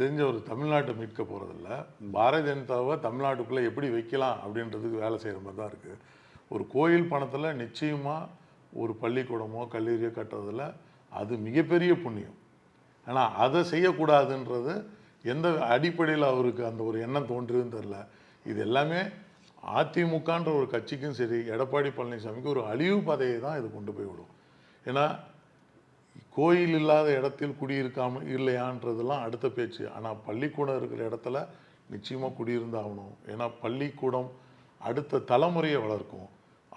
தெரிஞ்ச ஒரு தமிழ்நாட்டை மீட்க போகிறதில்ல பாரதிய ஜனதாவை தமிழ்நாட்டுக்குள்ளே எப்படி வைக்கலாம் அப்படின்றதுக்கு வேலை செய்கிற மாதிரி தான் இருக்குது ஒரு கோயில் பணத்தில் நிச்சயமாக ஒரு பள்ளிக்கூடமோ கல்லூரியோ கட்டுறதில் அது மிகப்பெரிய புண்ணியம். ஆனால் அதை செய்யக்கூடாதுன்றது எந்த அடிப்படையில் அவருக்கு அந்த ஒரு எண்ணம் தோன்றுதுன்னு தெரில இது எல்லாமே அதிமுகன்ற ஒரு கட்சிக்கும் சரி எடப்பாடி பழனிசாமிக்கு ஒரு அழிவு பாதையை தான் இது கொண்டு போய் விடும். ஏன்னா கோயில் இல்லாத இடத்தில் குடியிருக்காம இல்லையான்றதெல்லாம் அடுத்த பேச்சு. ஆனால் பள்ளிக்கூடம் இருக்கிற இடத்துல நிச்சயமாக குடியிருந்தாகணும் ஏன்னா பள்ளிக்கூடம் அடுத்த தலைமுறையை வளர்க்கும்.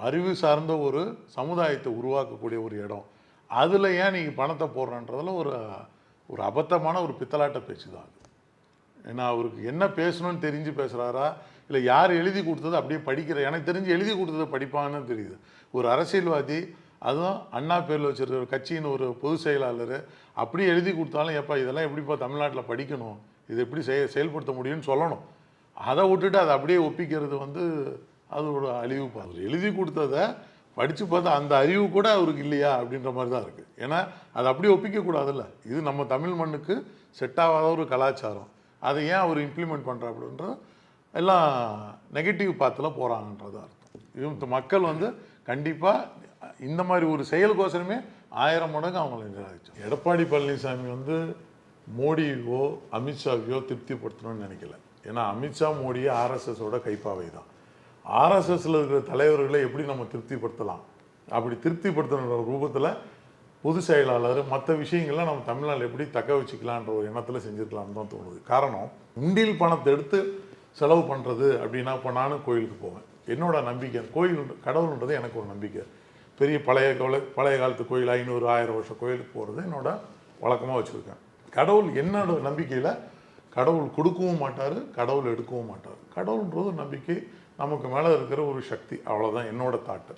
அறிவு சார்ந்த ஒரு சமுதாயத்தை உருவாக்கக்கூடிய ஒரு இடம். அதில் ஏன் நீங்கள் பணத்தை போடுறன்றதுல ஒரு ஒரு அபத்தமான ஒரு பித்தலாட்ட பேச்சு தான் அது. ஏன்னா அவருக்கு என்ன பேசணும்னு தெரிஞ்சு பேசுகிறாரா இல்லை யார் எழுதி கொடுத்தது அப்படியே படிக்கிற எனக்கு தெரிஞ்சு எழுதி கொடுத்தது படிப்பான்னு தெரியுது. ஒரு அரசியல்வாதி அதுவும் அண்ணா பேரில் வச்சுருக்க ஒரு கட்சியின் ஒரு பொதுச் செயலாளர். அப்படியே எழுதி கொடுத்தாலும் எப்பா இதெல்லாம் எப்படிப்பா தமிழ்நாட்டில் படிக்கணும்? இது எப்படி செய செயல்படுத்த முடியும்னு சொல்லணும். அதை விட்டுட்டு அதை அப்படியே ஒப்பிக்கிறது வந்து அது ஒரு அழிவு பாரு எழுதி கொடுத்ததை படித்து பார்த்தா அந்த அறிவு கூட அவருக்கு இல்லையா அப்படின்ற மாதிரி தான் இருக்குது ஏன்னா அதை அப்படியே ஒப்பிக்கக்கூடாதுல்ல இது நம்ம தமிழ் மண்ணுக்கு செட் ஆகாத ஒரு கலாச்சாரம். அதை ஏன் அவர் இம்ப்ளிமெண்ட் பண்ணுறாப்புலன்றது எல்லாம் நெகட்டிவ் பாத்தில் போகிறாங்கன்றது அர்த்தம். இது மக்கள் வந்து கண்டிப்பாக இந்த மாதிரி ஒரு செயலுக்கோசரமே ஆயிரம் மடங்கு அவங்களை நிராகரிச்சோம் எடப்பாடி பழனிசாமி வந்து மோடியோ அமித்ஷாவையோ திருப்திப்படுத்தணும்னு நினைக்கல. ஏன்னா அமித்ஷா மோடியே ஆர்எஸ்எஸோட கைப்பாவை தான். ஆர்எஸ்எஸ்ல இருக்கிற தலைவர்களை எப்படி நம்ம திருப்திப்படுத்தலாம்? அப்படி திருப்திப்படுத்துகிற ரூபத்தில் பொது செயலாளர் மற்ற விஷயங்கள்லாம் நம்ம தமிழ்நாட்டில் எப்படி தக்க வச்சுக்கலான்ற ஒரு எண்ணத்தில் செஞ்சுருக்கலாம்னு தான் தோணுது. காரணம் உண்டியல் பணத்தை எடுத்து செலவு பண்ணுறது அப்படின்னா இப்போ நானும் கோயிலுக்கு போவேன். என்னோட நம்பிக்கை கோயில் கடவுள்ன்றது எனக்கு ஒரு நம்பிக்கை. பெரிய பழைய கோல பழைய காலத்து கோயில் ஐநூறு ஆயிரம் வருஷம் கோயிலுக்கு போகிறது என்னோட வழக்கமாக வச்சுருக்கேன். கடவுள் என்னோட நம்பிக்கையில் கடவுள் கொடுக்கவும் மாட்டார் கடவுள் எடுக்கவும் மாட்டார். கடவுள்ன்றது நம்பிக்கை நமக்கு மேலே இருக்கிற ஒரு சக்தி அவ்வளோதான் என்னோட தாட்டு